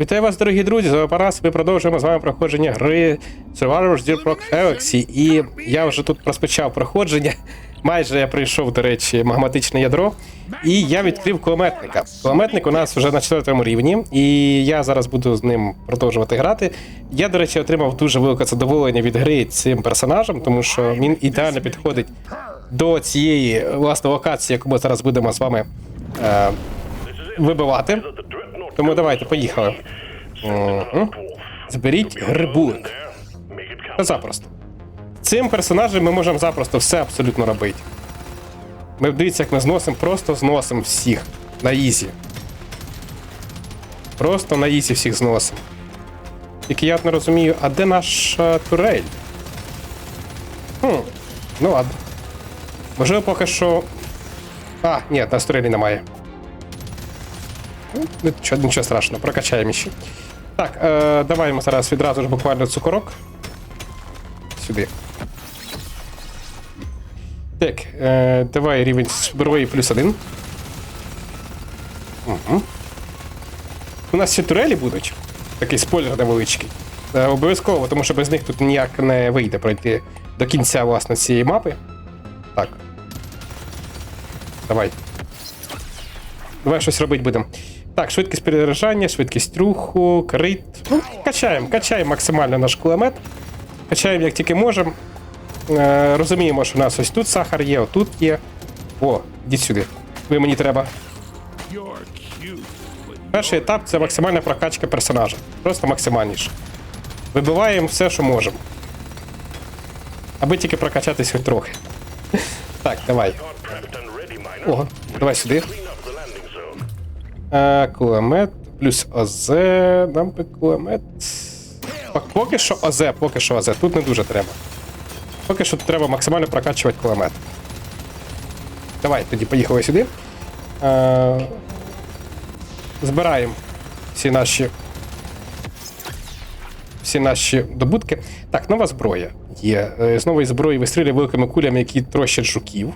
Вітаю вас, дорогі друзі! З вами. Ми продовжуємо з вами проходження гри Survivor Zero Proc Galaxy. І я вже тут розпочав проходження. Майже я прийшов, до речі, магматичне ядро. І я відкрив кулеметника. Кулеметник у нас вже на четвертому рівні, і я зараз буду з ним продовжувати грати. Я, до речі, отримав дуже велике задоволення від гри цим персонажем, тому що він ідеально підходить до цієї власне локації, яку ми зараз будемо з вами е, вибивати. Тому давайте, поїхали. Угу. Зберіть грибулик. Це запросто. Цим персонажем ми можемо запросто все абсолютно робити. Ми дивіться, як ми зносимо, просто зносимо всіх на ізі. Просто на ізі всіх зносимо. Тільки я не розумію, а де наша турель? Хм, ну ладно. Можливо, поки що. А, ні, нас турелі немає. Ну, Нічого, нічого страшного, прокачаємо ще. Так, е, давай ми зараз відразу ж буквально цукорок. Сюди. Так, е, давай рівень зброї плюс один. Угу. У нас ще турелі будуть. Такий спойлер невеличкий. Е, обов'язково, тому що без них тут ніяк не вийде пройти до кінця власне цієї мапи. Так. Давай. Давай щось робити будемо. Так, швидкість перезаряджання, швидкість руху, крит. Ну, качаємо, качаємо максимально наш кулемет. Качаємо як тільки можемо. Е, розуміємо, що у нас ось тут сахар є, отут є. О, йдіть сюди. Ви мені треба. Перший етап це максимальна прокачка персонажа. Просто максимальніше. Вибиваємо все, що можемо. Аби тільки прокачатись хоч трохи. Так, давай. Ого, давай сюди. Е, кулемет плюс ОЗ. Нам би кулемет. Поки що ОЗ, поки що ОЗ. Тут не дуже треба. Поки що треба максимально прокачувати кулемет. Давай, тоді поїхали сюди. Е, збираємо всі наші. Всі наші добутки. Так, нова зброя є. Е, З нової зброї вистрілює великими кулями, які трощать жуків.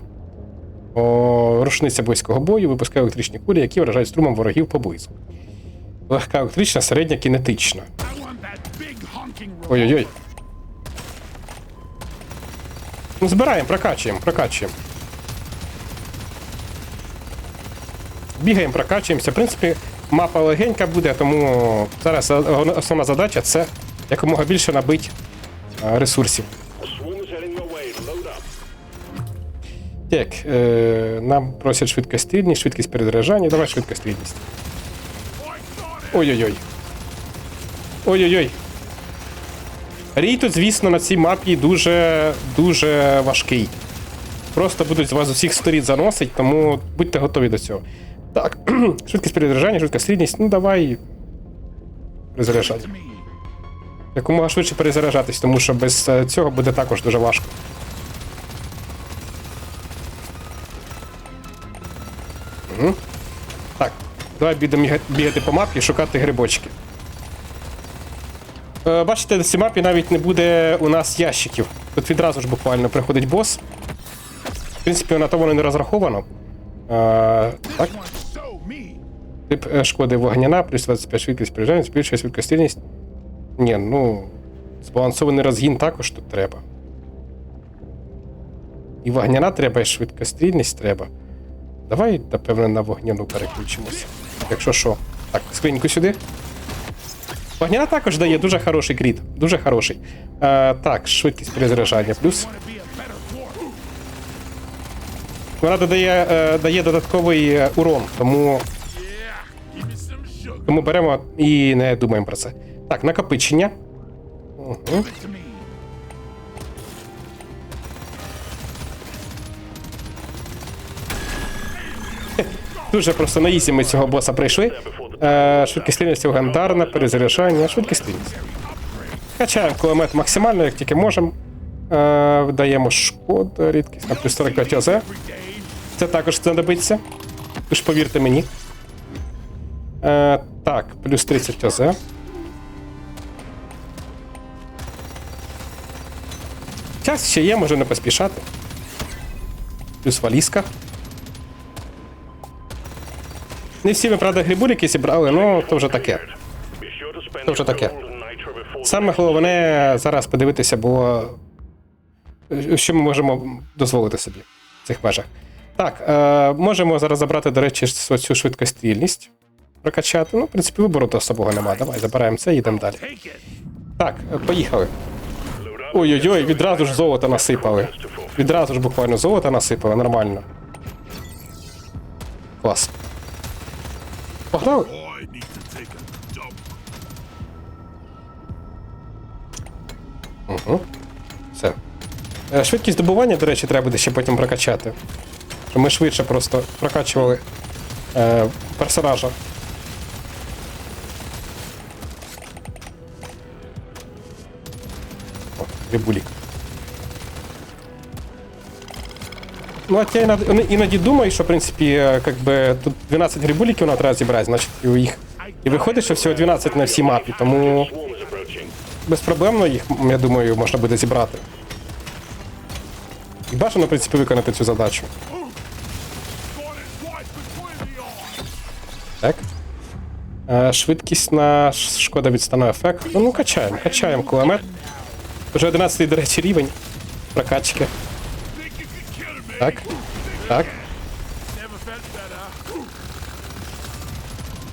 Рушниця близького бою випускає електричні кулі, які вражають струмом ворогів поблизу. Легка електрична, середня кінетична. Ой-ой-ой. Ну, збираємо, прокачуємо, прокачуємо. Бігаємо, прокачуємося. В принципі, мапа легенька буде, тому зараз основна задача це якомога більше набити е, ресурсів. Так, е, нам просять швидкострільність, швидкість перезаряджання. Давай швидкострільність. Ой-ой-ой. Ой-ой-ой. Рій тут, звісно, на цій мапі дуже дуже важкий. Просто будуть з вас з усіх сторін заносить, тому будьте готові до цього. Так, швидкість перезаряджання, швидкострільність, ну давай. Перезаряджати. Якомога швидше перезаряджатись, тому що без е, цього буде також дуже важко. Угу. Так, давай будемо бігати по мапі і шукати грибочки. Е, бачите, на цій мапі навіть не буде у нас ящиків. Тут відразу ж буквально приходить бос. В принципі, на то воно не розраховано. Е, так. Тип е, шкоди вогняна, плюс 25 швидкість переїжджання, збільшує швидкострільність. Ні, ну. Збалансований розгін також тут треба. І вогняна треба, і швидкострільність треба. Давай, напевно, на вогняну переключимося. Якщо що. Так, скриньку сюди. Вогняна також дає дуже хороший кріт. Дуже хороший. Е, так, швидкість перезаряджання плюс. Вона додає, е, дає додатковий е, урон, тому. Тому беремо і не думаємо про це. Так, накопичення. Угу. Дуже просто на ізі ми цього боса прийшли. Е, швидкістрільність легендарна, перезаряджання, швидкістрільність. Качаємо кулемет максимально, як тільки можемо. Е, даємо шкоду, рідкість на плюс 45 ОЗ. Це також знадобиться. Ж повірте мені. Е, так, плюс 30 ОЗ. Час ще є, може не поспішати. Плюс валізка. Не всі ми, правда, грибуліки зібрали, ну то вже таке. Це вже таке. Саме головне зараз подивитися, бо е, що ми можемо дозволити собі в цих межах. Так, е, можемо зараз забрати, до речі, цю швидкострільність. Прокачати. Ну, в принципі, вибору то особого немає. Давай забираємо це і йдемо далі. Так, е, поїхали. Ой-ой-ой, відразу ж золото насипали. Відразу ж буквально золото насипали, нормально. Клас. Погнали? Dump. Все. Е, Швидкість добування, до речі, треба буде ще потім прокачати. Ми швидше просто прокачували е, персонажа. Рибулік. Ну, от я іноді, іноді думаю, що, в принципі, е, как би, тут 12 грибуліків треба зібрати, значить їх. І виходить, що всього 12 на всій мапі, тому безпроблемно їх, я думаю, можна буде зібрати. І бажано, в принципі, виконати цю задачу. Так. Е, швидкість на шкода від стану ефекту. Ну, качаємо, качаємо кулемет. Вже 11 до речі, рівень прокачки. Так. Так.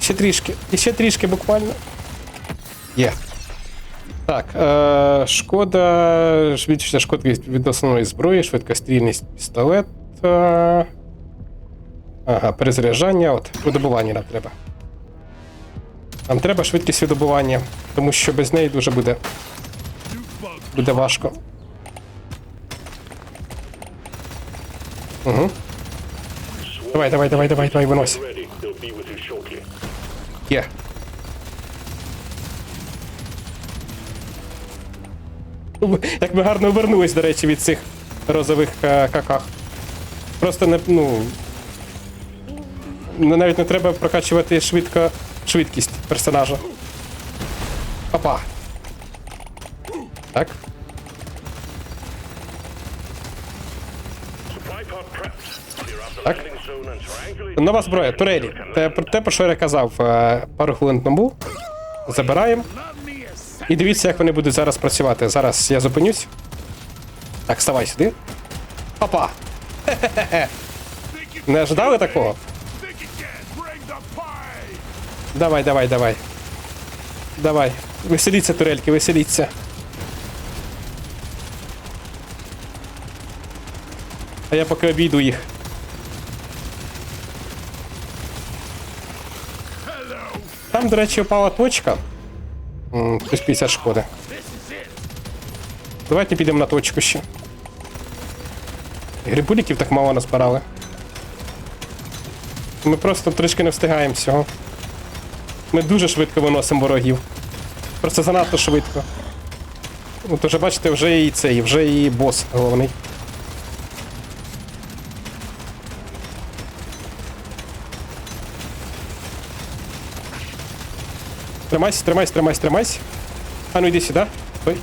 Ще трішки. І ще трішки буквально. Є. Так. Е, шкода. Швидкість шкодкість від основної зброї, швидкострільність пістолет. Е, ага, перезаряджання. От, видобування нам треба. Нам треба швидкість видобування, тому що без неї дуже буде, буде важко. Угу. Давай, давай, давай, давай, давай, винось. Є. Як ми гарно повернулись, до речі, від цих розових е, каках. Просто не, ну, Навіть не треба прокачувати швидко швидкість персонажа. Опа. Так. Так. Нова зброя, турелі. Те, те, про що я казав е, пару хвилин тому. Забираємо. І дивіться, як вони будуть зараз працювати. Зараз я зупинюсь. Так, вставай сюди. Опа! Не ожидали такого? Давай, давай, давай. Давай. Веселіться, турельки, веселіться. А я поки обійду їх. Там, до речі, упала точка. Плюс 50 шкоди. Давайте підемо на точку ще. Грибуліків так мало назбирали. Ми просто трішки не встигаємо всього. Ми дуже швидко виносимо ворогів. Просто занадто швидко. От уже бачите, вже і цей, вже і бос головний. Тримайся, тримайся, тримайся, тримайся. А ну йди сюди. Ой.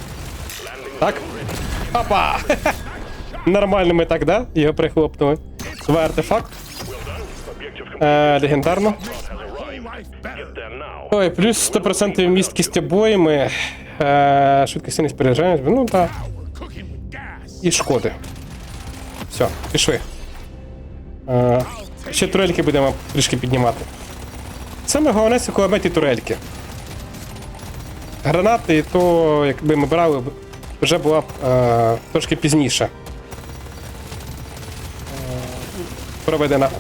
Так. Опа! Нормально ми так, да? Його прихлопнули. Два артефакт. Е, легендарно. Ой, плюс 100% місткість обоїми. Е, швидкісність переїжджання. Ну так. І шкоди. Все, пішли. Е, ще турельки будемо трішки піднімати. Саме головне це кулеметі турельки. Гранати, то якби ми брали, вже була б е, трошки пізніше. Е, проведена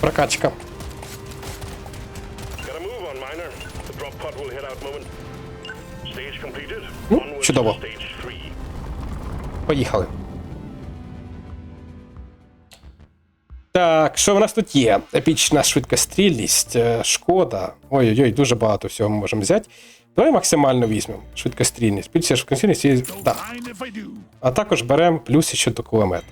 прокачка. Gotta move on, Так, що в нас тут є? Епічна швидкострільність, е, шкода. Ой-ой-ой, дуже багато всього ми можемо взяти. Давай максимально візьмемо. Швидкострільність. Більше швидкострільність і. Do? А також беремо плюс ще до кулемет.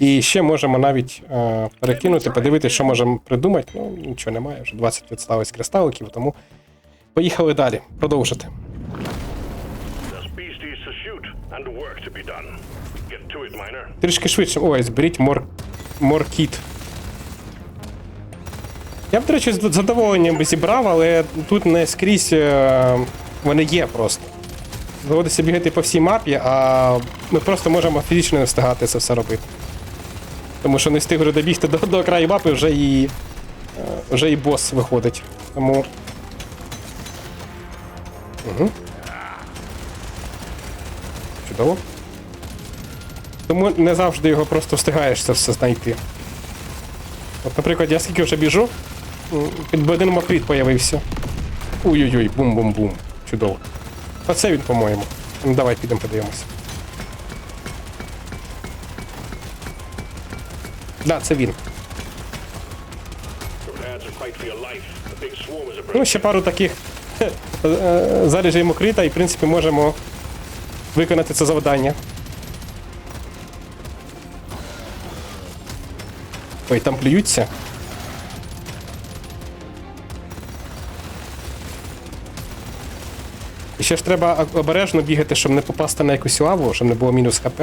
І ще можемо навіть е, перекинути, подивитися, що можемо придумати. Ну, нічого немає, вже 20 відсталось кристаликів, тому поїхали далі. Продовжити. There's beasties to shoot and work to be done. Трішки швидше. Ой, зберіть мор... моркіт. Я б, до речі, з задоволенням би зібрав, але тут не скрізь е, вони є просто. Доводиться бігати по всій мапі, а ми просто можемо фізично не встигати це все робити. Тому що не встигли добігти до, до краю мапи, вже і, е, вже і бос виходить. Тому. Угу. Чудово. Тому не завжди його просто встигаєш це все знайти. От, наприклад, я скільки вже біжу, під один мокріт появився. Ой-ой-ой, бум-бум-бум. Чудово. Оце він, по-моєму. Ну, давай підемо подивимося. Да, це він. Ну, ще пару таких хе, е, залежей мокрита, і в принципі можемо виконати це завдання. Ой, там плюються. І ще ж треба обережно бігати, щоб не попасти на якусь лаву, щоб не було мінус хп.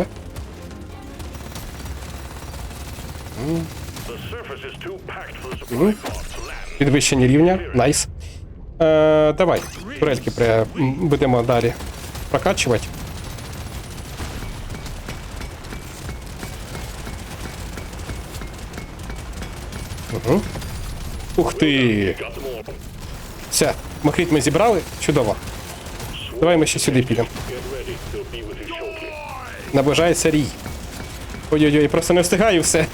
Підвищення рівня. Найс. Е, давай, турельки будемо далі прокачувати. Угу. Ух ти! Все, мохріт ми зібрали. Чудово. Давай ми ще сюди підемо. Наближається рій. Ой-ой-ой, просто не встигаю все.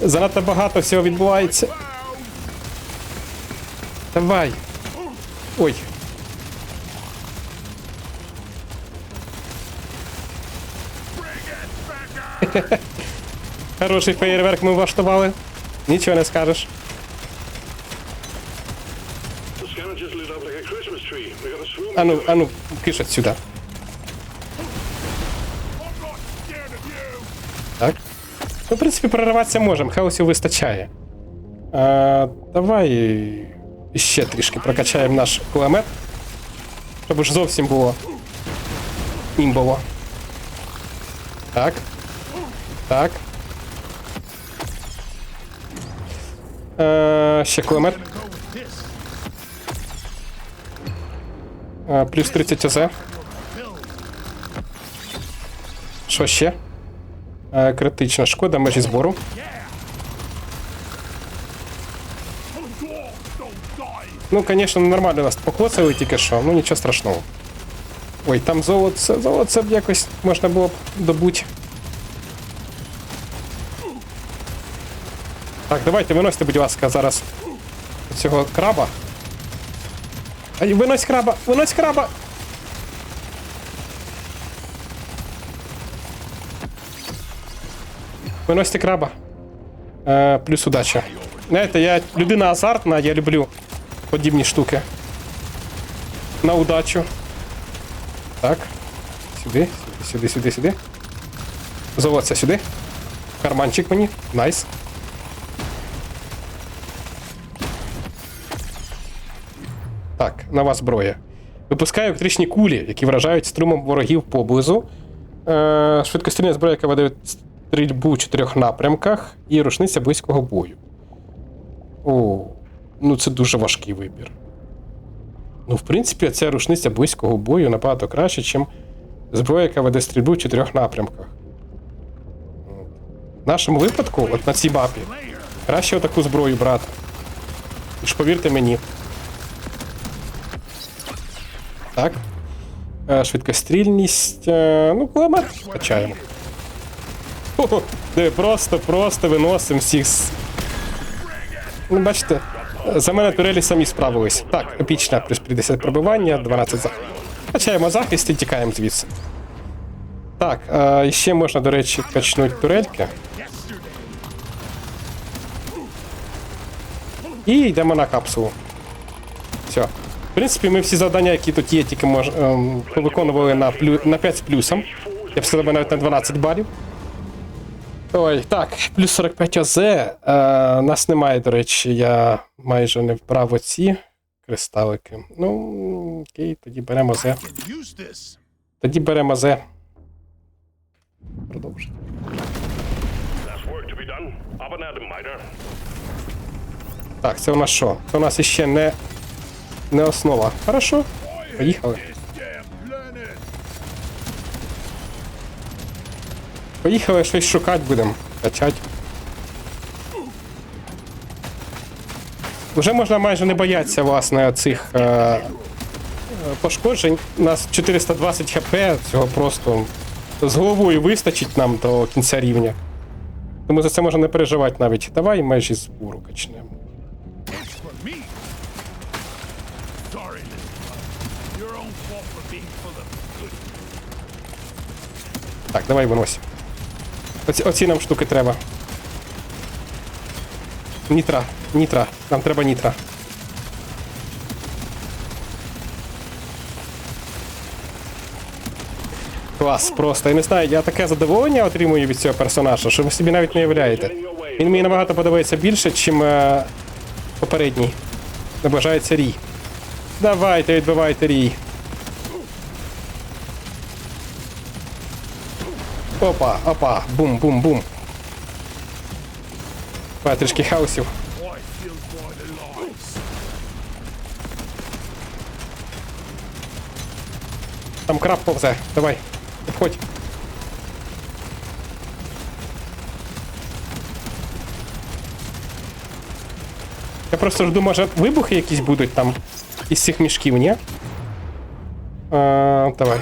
Занадто багато всього відбувається. Давай. Ой. Хороший феєрверк ми влаштували. Нічого не скажеш. The scanner just lit up like a Christmas tree. We got a swarm. Ану, ану, киш отсюда. I'm not scared of you. Так. Ну, в принципі, прориватися можемо, хаосів вистачає. А, давай ще трішки прокачаємо наш кулемет. Щоб уж зовсім було імбово. Так. Так. Е, ще кулемет. Е, плюс 30 ОЗ. Що ще? Е, критична шкода межі збору. Ну, звісно, нормально нас покоцали тільки що, ну нічого страшного. Ой, там золоце, золоце б якось можна було б добути. Так, давайте виносьте, будь ласка, зараз цього краба. Ай, винось краба! Винось краба! Виносьте краба. Е, плюс удача. Знаєте, я людина азартна, я люблю подібні штуки. На удачу. Так. Сюди, сюди, сюди, сюди. Золоце сюди. Карманчик мені. Найс. Нова зброя. Випускає електричні кулі, які вражають струмом ворогів поблизу. Е, швидкострільна зброя, яка веде стрільбу в чотирьох напрямках, і рушниця близького бою. О, ну це дуже важкий вибір. Ну, в принципі, ця рушниця близького бою набагато краще, ніж зброя, яка веде стрільбу в чотирьох напрямках. В нашому випадку, от на цій мапі, краще отаку зброю брати. І ж повірте мені. Так. Е, Швидкострільність. е, Ну, кулемет качаємо. Хо-хо, просто, просто виносимо всіх. з- Ну, бачите, за мене турелі самі справились. Так, епічна плюс 50 пробивання, 12 захист. Качаємо захист і тікаємо звідси. Так, е, ще можна, до речі, качнути турельки. І йдемо на капсулу. Все. В принципі, ми всі завдання, які тут є, тільки мож, ем, виконували на, плю, на 5 з плюсом. Я б сказав, навіть на 12 балів. Ой, так, плюс 45 ОЗ. Е, нас немає, до речі, я майже не вбрав оці кристалики. Ну, окей, тоді беремо this. Тоді беремо 'em, Miter. Так, це у нас що? Це у нас іще не, не основа. Хорошо. Поїхали. Поїхали щось шукати будемо. Качать. Вже можна майже не боятися, власне, цих е, е, пошкоджень. У нас 420 хп, цього просто з головою вистачить нам до кінця рівня. Тому за це можна не переживати навіть. Давай межі збору качнемо. Так, давай винось. Оці, оці нам штуки треба. Нітра, нітра. Нам треба нітра. Клас, просто. Я не знаю, я таке задоволення отримую від цього персонажа, що ви собі навіть не уявляєте. Він мені набагато подобається більше, ніж е, попередній. Наближається рій. Давайте, відбивайте рій. Boy, feel for the lives. Там краб повзе. Давай, обходь. Я просто жду, може, вибухи якісь будуть там із цих мішків, ні? А, давай.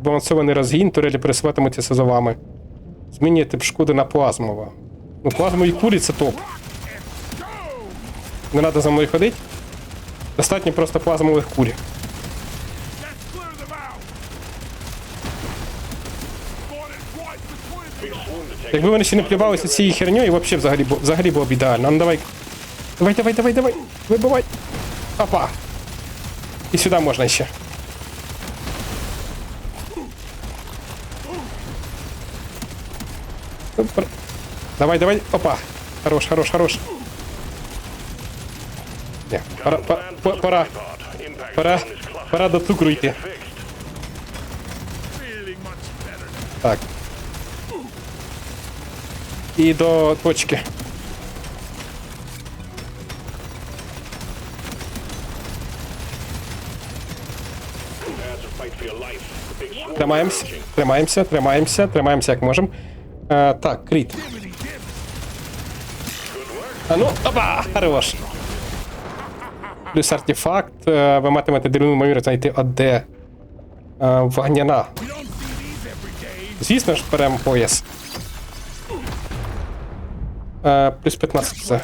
Балансований розгін, турелі пересуватимуться сазовами. Змінює тип шкоди на плазмова. Ну, плазмові кулі це топ. Не треба за мною ходити. Достатньо просто плазмових куль. Якби вони ще не плювалися цією херньою, взагалі взагалі, взагалі було б ідеально. Ну давай. Давай, давай, давай, давай. Вибивай. Опа. І сюди можна ще. Давай, давай. Опа. Хорош, хорош, хорош. Ні, пора, пора, пора, Part. Impact пора, on this cluster. пора до цукру йти. Fixed. feeling much better now. Так. І до точки. Prepare to fight for your life. The big swarm Тримаємося, approaching. тримаємося, тримаємося, тримаємося як можемо. Е, так, кріт. А ну, опа, хорош. Плюс артефакт. Е, ви матимете дивну ймовірність знайти ОД. Е, вогняна. Звісно ж, беремо пояс. Е, плюс 15 це.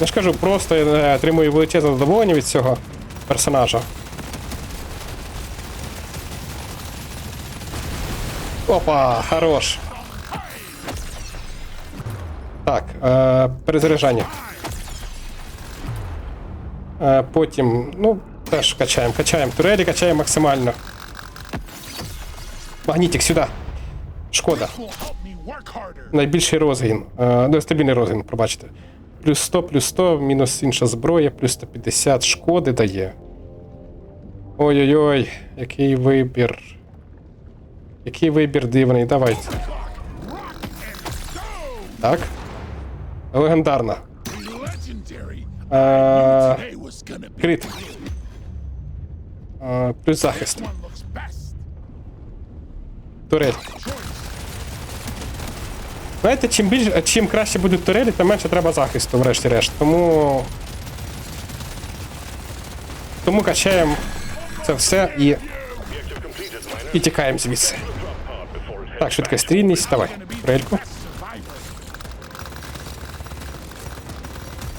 Я ж кажу, просто я е, отримую величезне задоволення від цього персонажа. Опа, хорош. Так, е, перезаряджання. Е, потім, ну, теж качаємо, качаємо турелі, качаємо максимально. Магнітик сюди. Шкода. Найбільший розгін. Е, ну, стабільний розгін, пробачте. Плюс 100, плюс 100, мінус інша зброя, плюс 150 шкоди дає. Ой-ой-ой, який вибір. Який вибір дивний, давайте. Так. Легендарна. Legendary. Е, Today was gonna be. крит. Е, плюс захист. One looks best. Турель. Знаєте, чим більш, чим краще будуть турелі, тим менше треба захисту, врешті-решт. Тому. Тому качаємо це все і, Objective completed, miner. і тікаємо звідси. Так, швидкострільність, давай. Survivor.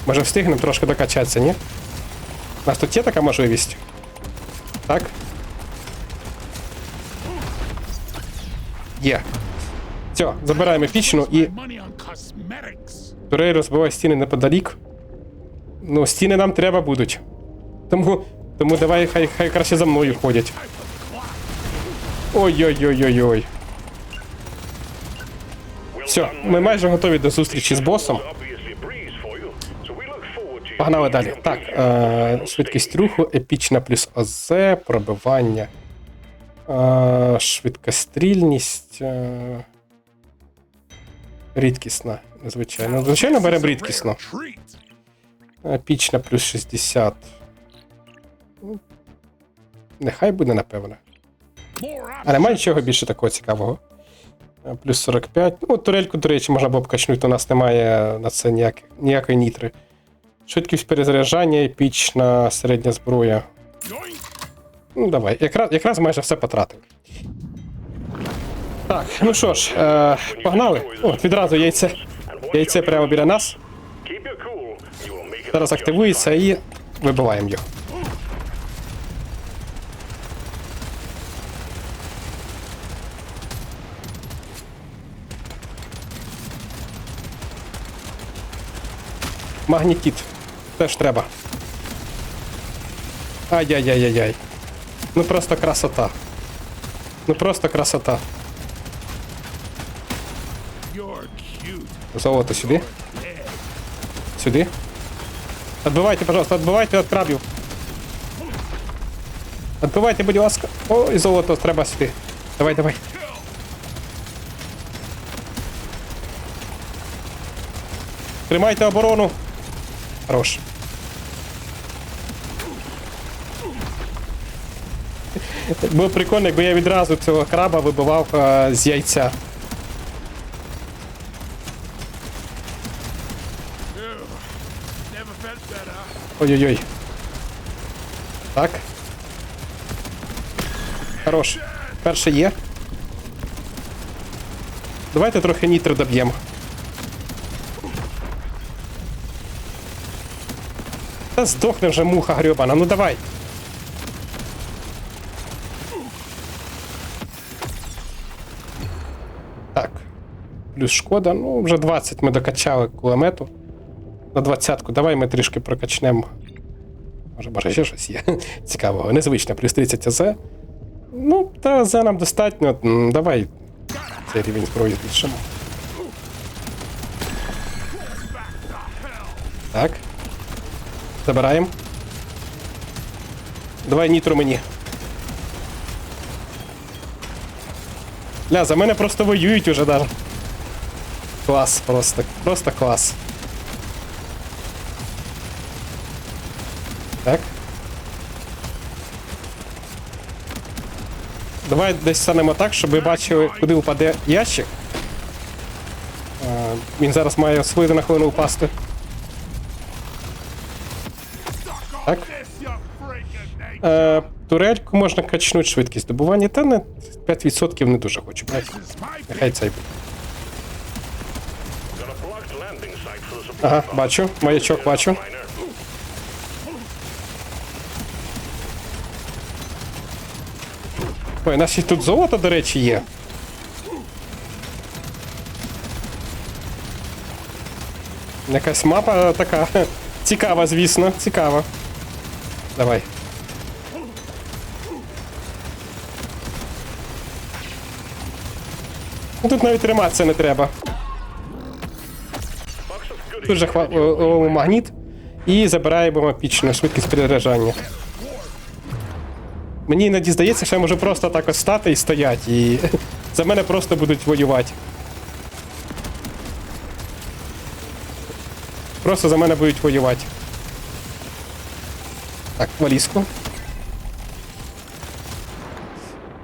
Може встигнемо трошки докачатися, ні? У нас тут є така можливість. Так? Є. Все, забираємо епічну і. Турель розбиває стіни неподалік. Ну, стіни нам треба будуть. Тому, тому давай хай, хай краще за мною ходять. Ой-ой-ой-ой-ой. Все, ми майже готові до зустрічі з босом. Погнали далі. Так, е, швидкість руху, епічна плюс ОЗ, пробивання. Е, швидкострільність. Е, Рідкісна, звичайно. Звичайно, беремо рідкісно. treat. Е, плюс 60. Ну, Нехай буде, напевно. А немає нічого більше такого цікавого. Е, Плюс 45. Ну, турельку, до речі, можна було б качнути, у нас немає на це ніяких, ніякої нітри. Швидкість перезаряджання, епічна середня зброя. Ну, давай. Якраз, якраз майже все потратив. Так, ну що ж, е, погнали. О, відразу яйце. Яйце прямо біля нас. Зараз активується і вибиваємо його. Магнітіт. Теж треба. Ай-яй-яй-яй-яй. Ну просто красота. Ну просто красота. Золото сюди. Сюди. Отбивайте, пожалуйста, отбивайте від крабів. Отбивайте, будь ласка. О, і золото треба сюди. Давай, давай. Тримайте оборону. Хорош. Було прикольно, якби я відразу цього краба вибивав е, з яйця. Ой-ой-ой. Так. Хорош. Перше є. Давайте трохи нітри доб'ємо. Та здохне вже муха грьобана, ну давай. Так. Плюс шкода, ну вже 20 ми докачали кулемету. На двадцятку. Давай ми трішки прокачнемо. Може, може, ще щось є цікавого. Незвичне, плюс 30 АЗ. Ну, та АЗ нам достатньо. Давай цей рівень зброї збільшимо. Так. Забираємо. Давай нітро мені. Ля, за мене просто воюють уже даже. Клас, просто, просто клас. Так. Давай десь станемо так, щоб ви бачили, куди впаде ящик. А, він зараз має з хвилини на хвилину впасти. Так. Е, турельку можна качнути швидкість добування, та не 5% не дуже хочу брати. Нехай цей буде. Ага, бачу, маячок бачу. Ой, у нас ще тут золото, до речі, є. Якась мапа така цікава, звісно, цікава. Давай. Ну, Тут навіть триматися не треба. Тут же хва... магніт і забираємо пічну швидкість перезаряджання. Мені іноді здається, що я можу просто так ось стати і стоять, і за мене просто будуть воювати. Просто за мене будуть воювати. Так, валізку.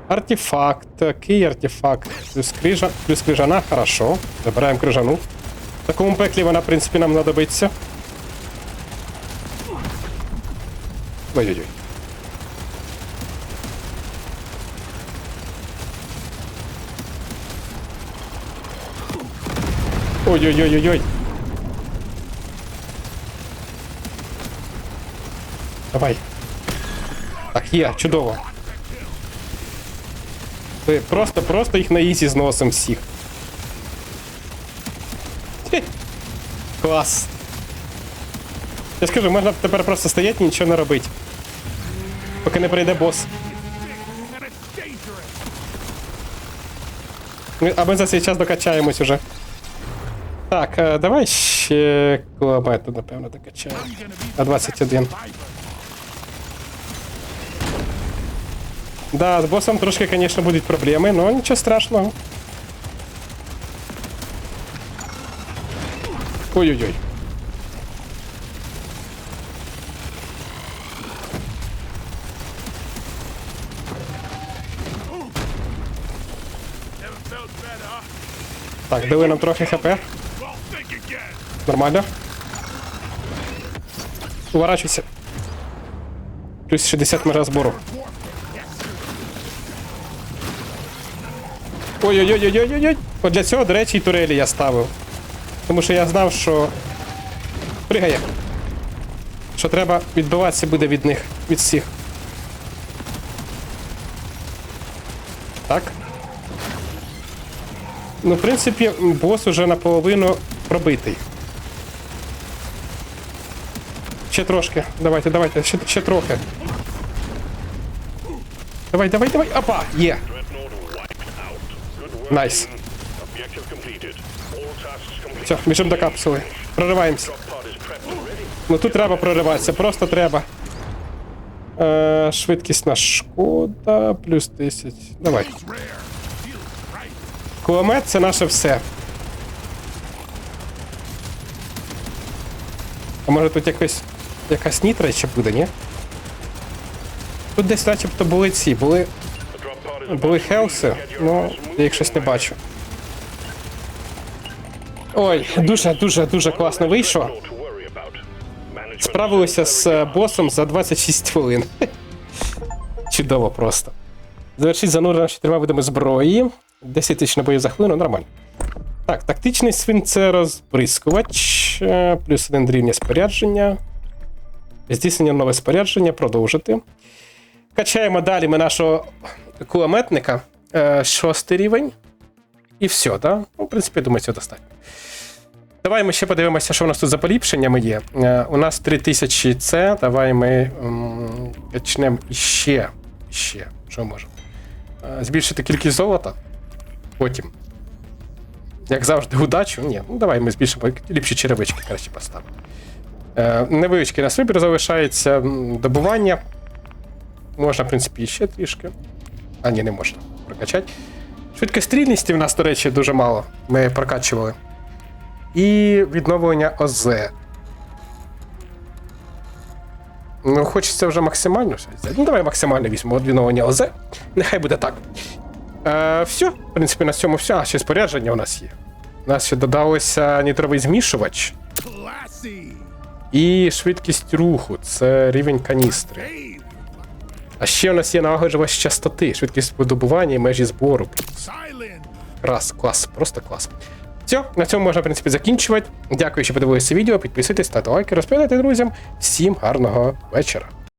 Артефакт. Такий артефакт. Плюс крижа, плюс крижана, хорошо. Забираємо крижану. В такому пеклі вона, в принципі, нам знадобиться. Ой-ой-ой. Ой-ой-ой-ой-ой. Давай. Так, є, чудово. Ми Просто, просто їх на ізі зносимо всіх. Хе. Клас. Я скажу, можна тепер просто стояти і нічого не робити. Поки не прийде бос. А ми за цей час докачаємось уже. Так, е, давай ще кулемету, напевно, докачаємо. Gonna 21. Да, з босом трошки, звісно, будуть проблеми, але нічого страшного. Ой-ой-ой. Так, дали нам трохи хп. Нормально. Уворачуйся. Плюс 60 мера збору. Ой-ой-ой-ой-ой-ой. От для цього, до речі, і турелі я ставив. Тому що я знав, що. Пригає. Що треба відбиватися буде від них, від всіх. Так. Ну, в принципі, бос уже наполовину пробитий. Ще трошки. Давайте, давайте, ще, ще трохи. Давай, давай, давай. Опа! Є. Найс. Все, біжимо до капсули. Прориваємося. Ну тут треба прориватися, просто треба. Е, швидкісна шкода, плюс 10. Давай. Кулемет це наше все. А може тут якось, якась нітра ще буде, ні? Тут десь начебто були ці, були, були хелси, ну я їх щось не бачу. Ой, дуже, дуже, класно вийшло. Справилися з е, босом за 26 хвилин. Чудово просто. Завершіть занурення чотирма видами зброї. 10 тисяч набоїв за хвилину, нормально. Так, тактичний свинцерозбризкувач, е, плюс один рівня спорядження. Здійснення нове спорядження, продовжити. Качаємо далі ми нашого кулеметника. Е, шостий рівень. І все, да? Ну, в принципі, я думаю, цього достатньо. Давай ми ще подивимося, що у нас тут за поліпшеннями є. Е, у нас 3000 це. Давай ми м, качнемо іще. Іще. Що можемо? Е, збільшити кількість золота. Потім. Як завжди, удачу. Ні, ну давай ми збільшимо ліпші черевички краще поставимо. Невеличкий у нас вибір залишається. Добування. Можна, в принципі, ще трішки. А, ні, не можна прокачати. Швидкострільності в нас, до речі, дуже мало. Ми прокачували. І відновлення ОЗ. Ну, хочеться вже максимально все взяти. Ну, давай максимально візьмемо відновлення ОЗ. Нехай буде так. Е, все, в принципі, на цьому все. А ще спорядження у нас є. У нас ще додалося нітровий змішувач і швидкість руху. Це рівень каністри. А ще у нас є налагоджувач частоти, швидкість видобування і межі збору. Раз, клас, просто клас. Все, на цьому можна, в принципі, закінчувати. Дякую, що подивилися відео. Підписуйтесь, ставте лайки, розповідайте друзям. Всім гарного вечора.